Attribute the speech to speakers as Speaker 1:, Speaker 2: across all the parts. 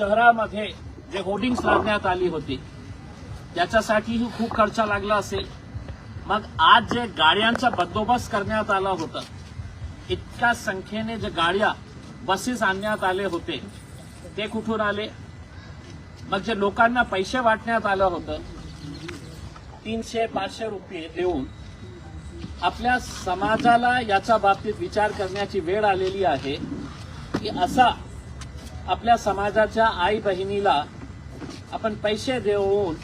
Speaker 1: शहरामध्ये जे होर्डिंग्स लावण्यात आली होती त्याच्यासाठीही खूप खर्च लागला असेल. मग आज जे गाड्यांचा बंदोबस्त करण्यात आला होता इतक्या संख्येने जे गाड्या बसेस आणण्यात आले होते ते कुठून आले? मग जे लोकांना पैसे वाटण्यात आलं होतं तीनशे पाचशे रुपये देऊन आपल्या समाजाला याच्या बाबतीत विचार करण्याची वेळ आलेली आहे की असा आपल्या समाजाच्या आई बहिणीला आपण पैसे देऊन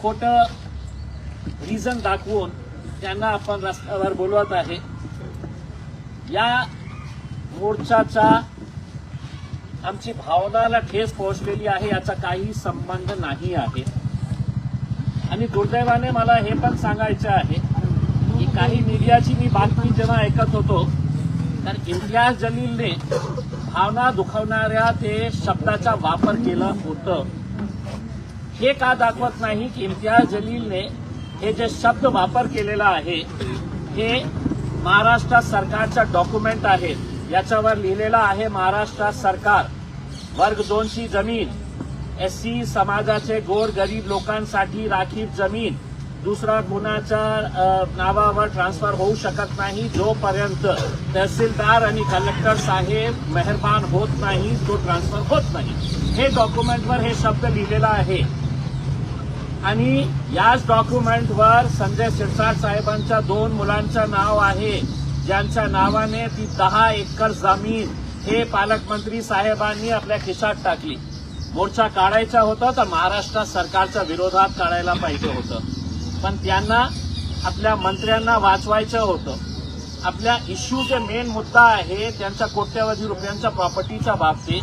Speaker 1: खोटं रिझन दाखवून त्यांना आपण रस्त्यावर बोलवत आहे. या मोर्चाचा आमची भावनाला ठेस पोहोचलेली आहे याचा काही संबंध नाही आहे. आणि दुर्दैवाने मला हे पण सांगायचं आहे की काही मीडियाची मी बातमी जेव्हा ऐकत होतो तर इम्तियाज जलीलने भावना दुखावणाऱ्या ते शब्दाचा वापर केला होतं. हे का दाखवत नाही की इम्तियाज जलीलने हे जे शब्द वापर केलेला आहे हे महाराष्ट्र सरकारचा डॉक्युमेंट आहे. याच्यावर लिहिलेलं आहे महाराष्ट्र सरकार वर्ग दोनची जमीन एस सी समाजाचे गोर गरीब लोकांसाठी राखीव जमीन दुसरा कोणाच्या नावावर ट्रान्सफर होऊ शकत नाही. जोपर्यंत तहसीलदार आणि कलेक्टर साहेब मेहरबान होत नाही तो ट्रान्सफर होत नाही. हे डॉक्युमेंटवर हे शब्द लिहिलेला आहे. आणि याच डॉक्युमेंटवर संजय शिरसाट साहेबांच्या दोन मुलांचं नाव आहे. ज्यांच्या नावाने ती दहा एकर जमीन हे पालकमंत्री साहेबांनी आपल्या खिशात टाकली. मोर्चा काढायचा होता तर महाराष्ट्र सरकारच्या विरोधात काढायला पाहिजे होतं. पण त्यांना आपल्या मंत्र्यांना वाचवायचं होतं. आपल्या इश्यू जे मेन मुद्दा आहे त्यांच्या कोट्यवधी रुपयांच्या प्रॉपर्टीच्या बाबतीत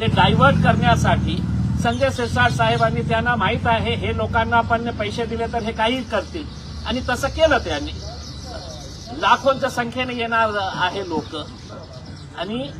Speaker 1: ते डायव्हर्ट करण्यासाठी संजय शिरसाट साहेबांनी त्यांना माहीत आहे हे लोकांना आपण पैसे दिले तर हे काही करतील. आणि तसं केलं त्यांनी. लाखोंच्या संख्येने येणार आहे लोक. आणि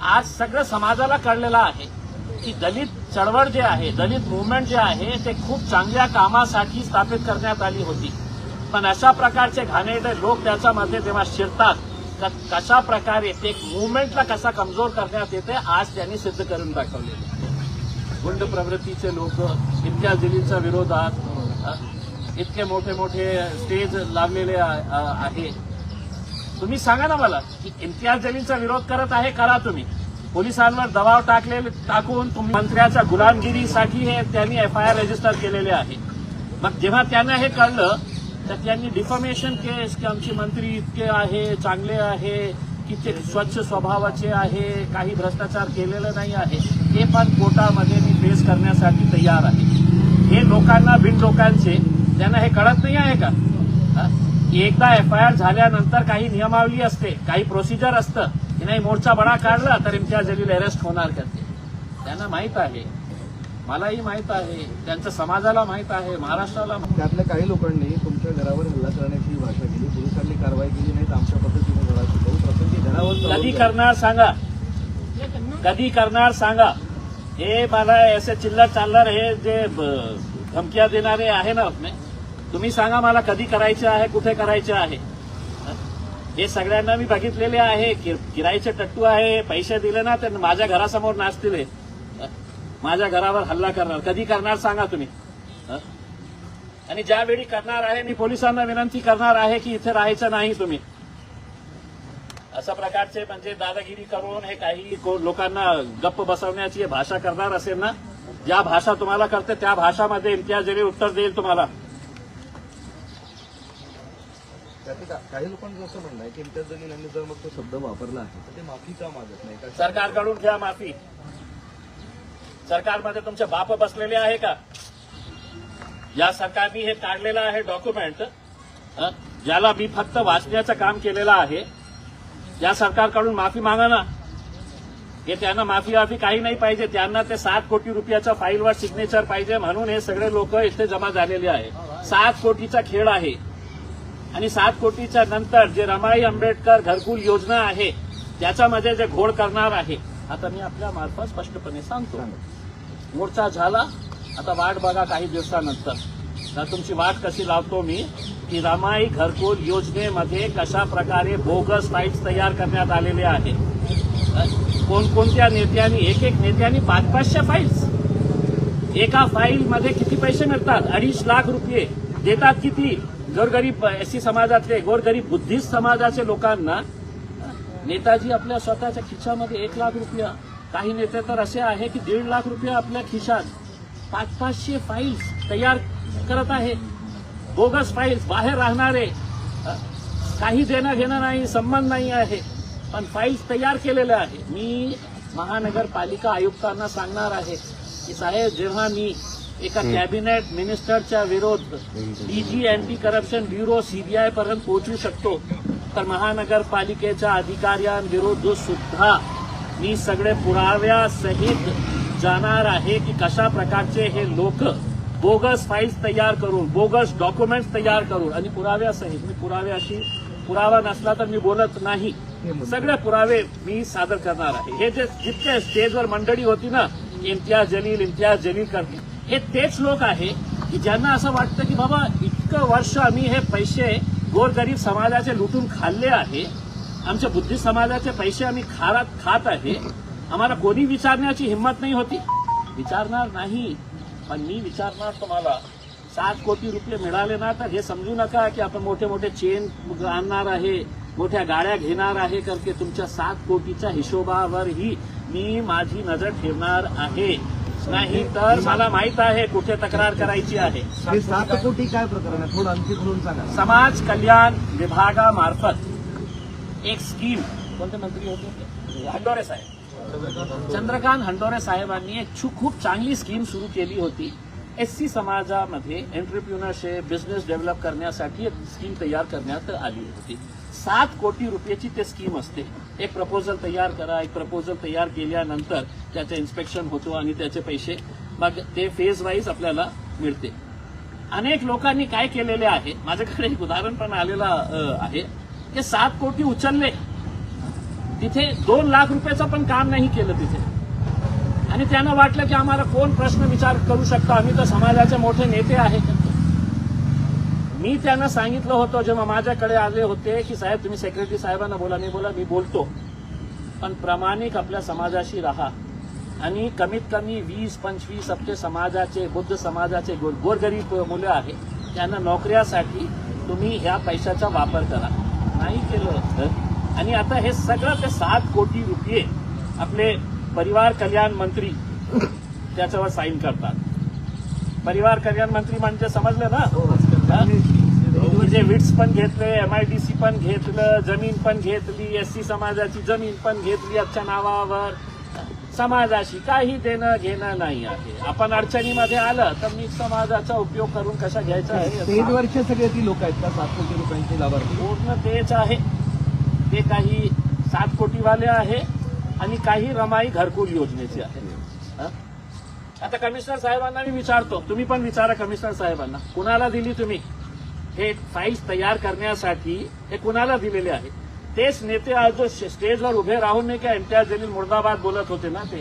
Speaker 1: आज सगळं समाजाला कळलेलं आहे. की दलित चळवळ जे आहे दलित मुवमेंट जे आहे ते खूप चांगल्या कामासाठी स्थापित करण्यात आली होती. पण अशा प्रकारचे घाणेरडे लोक त्याच्यामध्ये जेव्हा शिरतात तर कशा प्रकारे ते मुवमेंटला कसा कमजोर करण्यात येते आज त्यांनी सिद्ध करून दाखवलेले गुंड प्रवृत्तीचे लोक इतक्या दिलींच्या विरोधात इतके मोठे मोठे स्टेज लावलेले आहे. तुम्ही सांगा ना मला की इम्तियाज जलीलचा विरोध करत आहे करा तुम्ही? पोलिसांवर दबाव टाकलेले टाकून तुम्ही मंत्र्याच्या गुलामगिरीसाठी हे त्यांनी एफ आय आर रजिस्टर केलेले आहे. मग जेव्हा त्यांना हे कळलं तर त्यांनी डिफॉर्मेशन केस की आमचे मंत्री इतके आहे चांगले आहे की ते स्वच्छ स्वभावाचे आहे काही भ्रष्टाचार केलेलं नाही आहे हे पण कोर्टामध्ये मी फेस करण्यासाठी तयार आहे. हे लोकांना बिन लोकांचे त्यांना हे कळत नाही आहे का? एकदा एफ आय आर झाल्यानंतर काही नियमावली असते काही प्रोसिजर असतं नाही मोर्चा बडा काढला तर इम्तियाज जलील अरेस्ट होणार करते त्यांना माहीत आहे. मलाही माहीत आहे. त्यांच्या समाजाला माहीत आहे. महाराष्ट्राला
Speaker 2: त्यातल्या काही लोकांनी तुमच्या घरावर हल्ला करण्याची भाषा केली. पोलिसांनी कारवाई केली नाही तर आमच्या पद्धतीने धडा शिकवू प्रसंगी घरावर
Speaker 1: कधी करणार सांगा? कधी करणार सांगा? हे मला असे चिल्लर चालणार हे जे धमक्या देणारे आहे ना तुम्ही सांगा मला कधी करायचे आहे कुठे करायचे आहे? हे सगळ्यांना मी बघितलेले आहे. किरायचे टट्टू आहे पैसे दिले ना तर माझ्या घरासमोर नाचतील माझ्या घरावर हल्ला करणार. कधी करणार सांगा तुम्ही? आणि ज्यावेळी करणार आहे मी पोलिसांना विनंती करणार आहे की इथे राहायचं नाही तुम्ही. अशा प्रकारचे म्हणजे दादागिरी करून हे काही को- लोकांना गप्प बसवण्याची हे भाषा करणार असेल ना? ज्या भाषा तुम्हाला करते त्या भाषामध्ये इम्तियाज जलील उत्तर देईल तुम्हाला.
Speaker 2: काही लोकांचं असं म्हणणं आहे की इम्तियाज जलील यांनी जर मग तो शब्द वापरला आहे तर ते माफी का मागत नाही. का
Speaker 1: सरकारकडून घ्या माफी. सरकारमध्ये तुमचे बाप बसलेले आहे का? या सरकारने हे काढलेलं आहे डॉक्युमेंट ज्याला मी फक्त वाचण्याचं काम केलेलं आहे. या सरकारकडून माफी मागा ना. हे त्यांना माफी वाफी काही नाही पाहिजे. त्यांना ते सात कोटी रुपयाच्या फाईलवर सिग्नेचर पाहिजे. म्हणून हे सगळे लोक इथे जमा झालेले आहे. सात कोटीचा खेळ आहे. आणि सात कोटीच्या नंतर जे रमाई आंबेडकर घरकुल योजना आहे त्याच्यामध्ये जे घोळ करणार आहे आता मी आपल्या मार्फत स्पष्टपणे सांगतो. मोर्चा झाला आता वाट बघा काही दिवसानंतर. तर तुमची वाट कशी लावतो मी की रमाई घरकुल योजनेमध्ये कशा प्रकारे बोगस फाईल्स तयार करण्यात आलेले आहे? कोणकोणत्या नेत्यांनी एक एक नेत्यांनी पाच पाचशे फाईल्स एका फाईल मध्ये किती पैसे मिळतात? अडीच लाख रुपये देतात किती? गोरगरीब एससी समाजातले गोरगरीब बुद्धिस्ट समाजाचे लोकांना नेताजी आपल्या स्वतःच्या खिशामध्ये एक लाख रुपया. काही नेते तर असे आहे की दीड लाख रुपये आपल्या खिशात. पाच पाचशे फाईल्स तयार करत आहे बोगस फाईल्स बाहेर राहणारे. काही देणं घेणं नाही संबंध नाही आहे. पण फाईल्स तयार केलेल्या आहे. मी महानगरपालिका आयुक्तांना सांगणार आहे की साहेब जेव्हा मी एका कॅबिनेट मिनिस्टरच्या विरोध DG anti corruption bureau CBI पर्यंत पोहोचू शकतो. तर महानगरपालिकेच्या अधिकाऱ्यांविरुद्ध सुद्धा मी सगळे पुराव्यासहित जाणार आहे की कशा प्रकारचे हे लोक बोगस फाईल्स तयार करून बोगस डॉक्युमेंट्स तयार करून आणि पुराव्यासहित मी पुराव्याशी पुरावा नसला तर मी बोलत नाही. सगळे पुरावे मी सादर करणार आहे. हे जे जितके स्टेजवर मंडळी होती ना इम्तियाज जलील इम्तियाज जलील करते हे तेच लोक आहे की ज्यांना असं वाटतं की बाबा इतकं वर्ष आम्ही हे पैसे गोरगरीब समाजाचे लुटून खाल्ले आहे. आमच्या बुद्धी समाजाचे पैसे आम्ही खारात खात आहे. आम्हाला कोणी विचारण्याची हिंमत नाही होती. विचारणार नाही पण मी विचारणार तुम्हाला. सात कोटी रुपये मिळाले ना तर हे समजू नका की आपण मोठे मोठे चेन आणणार आहे मोठ्या गाड्या घेणार आहे करके तुमच्या सात कोटीच्या हिशोबावरही मी माझी नजर ठेवणार आहे. नाही तर मला माहीत आहे कुठे तक्रार करायची आहे.
Speaker 2: हे सात कोटी काय प्रकरण आहे? थोडं आणखी खोलून सांगा.
Speaker 1: समाज कल्याण विभागामार्फत एक स्कीम कोणते मंत्री होते? हंडोरे साहेब. चंद्रकांत हंडोरे साहेबांनी एक छु- खूप चांगली स्कीम सुरू केली होती. एस सी समाजामध्ये एंटरप्रिन्युअरशिप बिझनेस डेव्हलप करण्यासाठी एक स्कीम तयार करण्यात आली होती. सात कोटी रुपयाची ते स्कीम असते. एक प्रपोजल तयार करा एक प्रपोजल तयार केल्यानंतर त्याचं इन्स्पेक्शन होतो आणि त्याचे पैसे मग ते फेज वाईज आपल्याला मिळते. अनेक लोकांनी काय केलेले आहे? माझ्याकडे एक उदाहरण पण आलेलं आहे. की सात कोटी उचलले. तिथे दोन लाख रुपयाचं पण काम नाही केलं तिथे. आणि त्यांना वाटलं की आम्हाला कोण प्रश्न विचार करू शकतो? आम्ही तर समाजाचे मोठे नेते आहेत. मी त्यांना सांगितलं होतं जेव्हा माझ्याकडे आले होते की साहेब तुम्ही सेक्रेटरी साहेबांना बोला मी बोला मी बोलतो. पण प्रामाणिक आपल्या समाजाशी राहा. आणि कमीत कमी वीस पंचवीस आपले समाजाचे बुद्ध समाजाचे गोर गोरगरीब मुलं आहे त्यांना नोकऱ्यासाठी तुम्ही ह्या पैशाचा वापर करा. नाही केलं तर आणि आता हे सगळं ते सात कोटी रुपये आपले परिवार कल्याण मंत्री त्याच्यावर साईन करतात. परिवार कल्याण मंत्री म्हणजे समजलं ना? म्हणजे विट्स पण घेतले एमआयडीसी पण घेतलं जमीन पण घेतली एस सी समाजाची जमीन पण घेतली आजच्या नावावर. समाजाशी काही देणं घेणं नाही आहे. आपण अडचणीमध्ये आलं तर मी समाजाचा उपयोग करून कसा घ्यायचा आहे
Speaker 2: स्टेजवरचे सगळे ती लोक आहेत का? सात कोटी रुपयांचे लाभार्थी?
Speaker 1: पूर्ण तेच आहे. ते काही सात कोटीवाले आहे आणि काही रमाई घरकुल योजनेचे आहे? आता कमिशनर साहेबांना मी विचारतो. तुम्ही पण विचारा कमिशनर साहेबांना. कुणाला दिली तुम्ही? हे फाईल्स तयार करण्यासाठी हे कुणाला दिलेले आहे तेच नेते आज जो स्टेजवर उभे राहून नाही का इम्तियाज जलील मुर्दाबाद बोलत होते ना ते?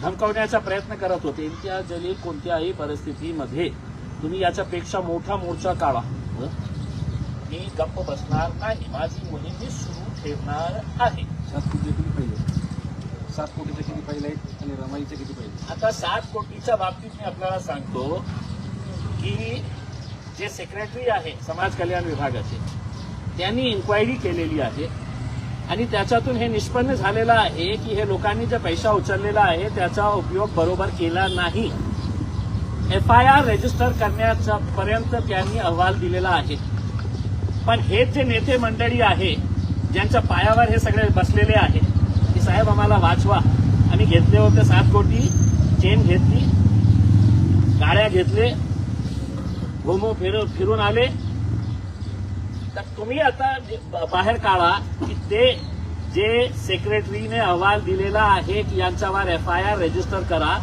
Speaker 1: धमकवण्याचा प्रयत्न करत होते. इम्तियाज जलील कोणत्याही परिस्थितीमध्ये तुम्ही याच्यापेक्षा मोठा मोर्चा काढा. मी गप्प बसणार नाही. माझी मोहीम मी सुरू ठेवणार आहे.
Speaker 2: सात कोटीचं किती पाहिजे सात कोटीचे किती आहेत आणि रमाईचे किती पाहिजे
Speaker 1: आता सात कोटीच्या बाबतीत मी आपल्याला सांगतो की जे सेक्रेटरी आहे समाज कल्याण विभागाचे त्यांनी इन्क्वायरी केलेली आहे. आणि त्याच्यातून हे निष्पन्न झालेलं आहे की हे लोकांनी जे पैसा उचललेला आहे त्याचा उपयोग बरोबर केला नाही. एफ आय आर रजिस्टर करण्याचा पर्यंत त्यांनी अहवाल दिलेला आहे. पण हे जे नेते मंडळी आहे ज्यांच्या पायावर हे सगळे बसलेले आहे साहेब आम्हाला वाचवा. आम्ही घेतले होते सात कोटी चेन घेतली गाड्या घेतले घुमू फिर फिरून आले. तर तुम्ही आता बाहेर काढा की ते जे सेक्रेटरीने अहवाल दिलेला आहे की यांच्यावर एफ आय आर रजिस्टर करा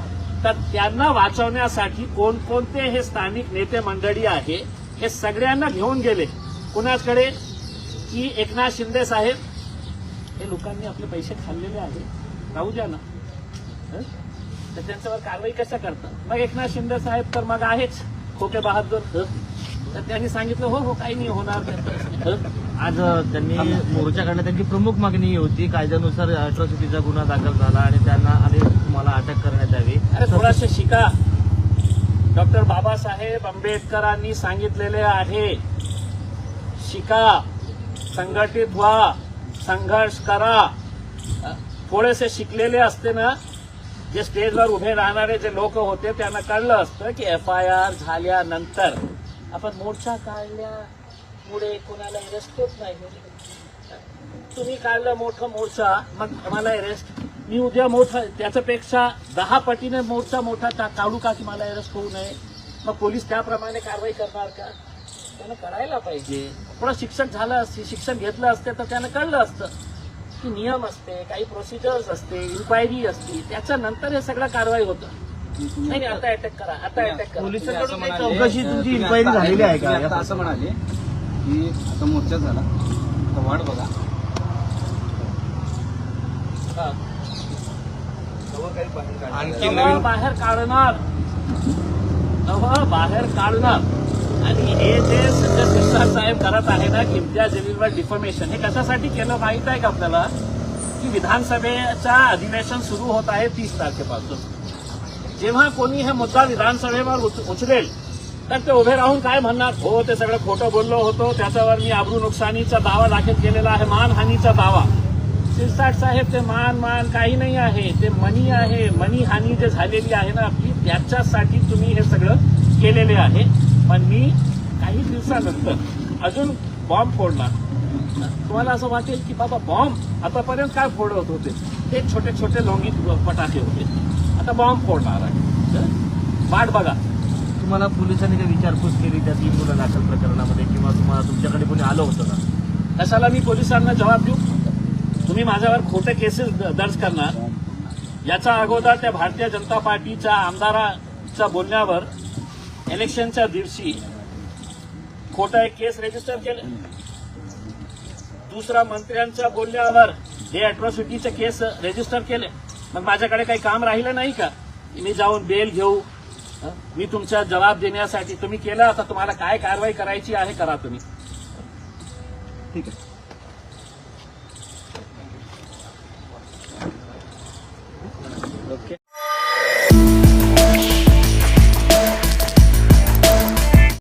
Speaker 1: तर त्यांना वाचवण्यासाठी कोणकोणते हे स्थानिक नेते मंडळी आहे हे सगळ्यांना घेऊन गेले. कुणाकडे की एकनाथ शिंदे साहेब? हे लोकांनी आपले पैसे खाल्लेले आहे राहू द्या ना. हं? तर त्यांच्यावर कारवाई कशा करतात? मग एकनाथ शिंदे साहेब तर मग आहेच खोके बहादूर? तर त्यांनी सांगितलं हो हो काही नाही होणार?
Speaker 3: आज त्यांनी मोर्चाकडनं त्यांची प्रमुख मागणी होती. कायद्यानुसार अॅट्रॉसिटीचा गुन्हा दाखल झाला आणि त्यांना आणि तुम्हाला अटक करण्यात यावी.
Speaker 1: अरे थोडासे शिका. डॉक्टर बाबासाहेब आंबेडकरांनी सांगितलेले आहे. शिका संघटित व्हा. संघर्ष करा. थोडेसे शिकलेले असते ना जे स्टेजवर उभे राहणारे जे लोक होते त्यांना कळलं असतं की एफ आय आर झाल्यानंतर आपण मोर्चा काढल्यामुळे कोणाला अरेस्ट होत नाही. तुम्ही काढलं मोठं मोर्चा मग मला अरेस्ट मी उद्या मोठा त्याच्यापेक्षा दहा पटीने मोर्चा मोठा का- काढू का की मला अरेस्ट होऊ नये? मग पोलीस त्याप्रमाणे कारवाई करणार का? त्यानं करायला पाहिजे. थोडं शिक्षण झालं असते शिक्षण घेतलं असते तर त्यानं कळलं असतं की नियम असते काही प्रोसिजर्स असते इन्क्वायरी असते. त्याच्यानंतर हे सगळं कारवाई होतं. नाही नाही, आता अटॅक करा आता अटॅक करा.
Speaker 3: पोलिसांकडून काही चौकशी तुमची इन्क्वायरी झालेली आहे का?
Speaker 4: आता असं म्हणाले की आता मोर्चा झाला. आता वाट बघा.
Speaker 1: हा.
Speaker 4: आणखी.
Speaker 1: नवं बाहेर काढणार. नवं बाहेर काढणार. आणि हे जे संजय शिरसाट साहेब करत आहे ना किमत्या इम्तियाज जलीलवर डिफॉर्मेशन हे कशासाठी केलं माहीत आहे का आपल्याला? की विधानसभेचा अधिवेशन सुरू होत आहे तीस तारखेपासून. जेव्हा कोणी हे मुद्दा विधानसभेवर उच- उचलेल तर ते उभे राहून काय म्हणणार? हो ते सगळं खोटं बोललो होतो त्याच्यावर मी आबरू नुकसानीचा दावा दाखल केलेला आहे मानहानीचा दावा. शिरसाट साहेब ते मान मान काही नाही आहे ते मनी आहे मनी हानी जे झालेली आहे ना आपली त्याच्यासाठी तुम्ही हे सगळं केलेले आहे. पण मी काही दिवसानंतर अजून बॉम्ब फोडणार. तुम्हाला असं वाटेल की बाबा बॉम्ब आतापर्यंत काय फोडत होते? ते छोटे छोटे लोंगी पटाके होते. आता बॉम्ब फोडणार आहे. वाट बघा.
Speaker 3: तुम्हाला पोलिसांनी काही विचारपूस केली त्या तीन गुन्हा दाखल प्रकरणामध्ये किंवा तुम्हाला तुमच्याकडे कोणी आलं होतं का?
Speaker 1: कशाला मी पोलिसांना जबाब देऊ? तुम्ही माझ्यावर खोटे केसेस दर्ज करणार. याच्या अगोदर त्या भारतीय जनता पार्टीच्या आमदाराच्या बोलण्यावर इलेक्शनच्या दिवशी खोटा एक केस रजिस्टर केले. दुसरा मंत्र्यांच्या बोलण्यावर हे अॅट्रॉसिटीचे केस रजिस्टर केले. मग माझ्याकडे काही काम राहिलं नाही का? मी जाऊन बेल घेऊ. मी तुमचा जबाब देण्यासाठी तुम्ही केलं आता तुम्हाला काय कारवाई करायची आहे करा तुम्ही.
Speaker 2: ठीक आहे.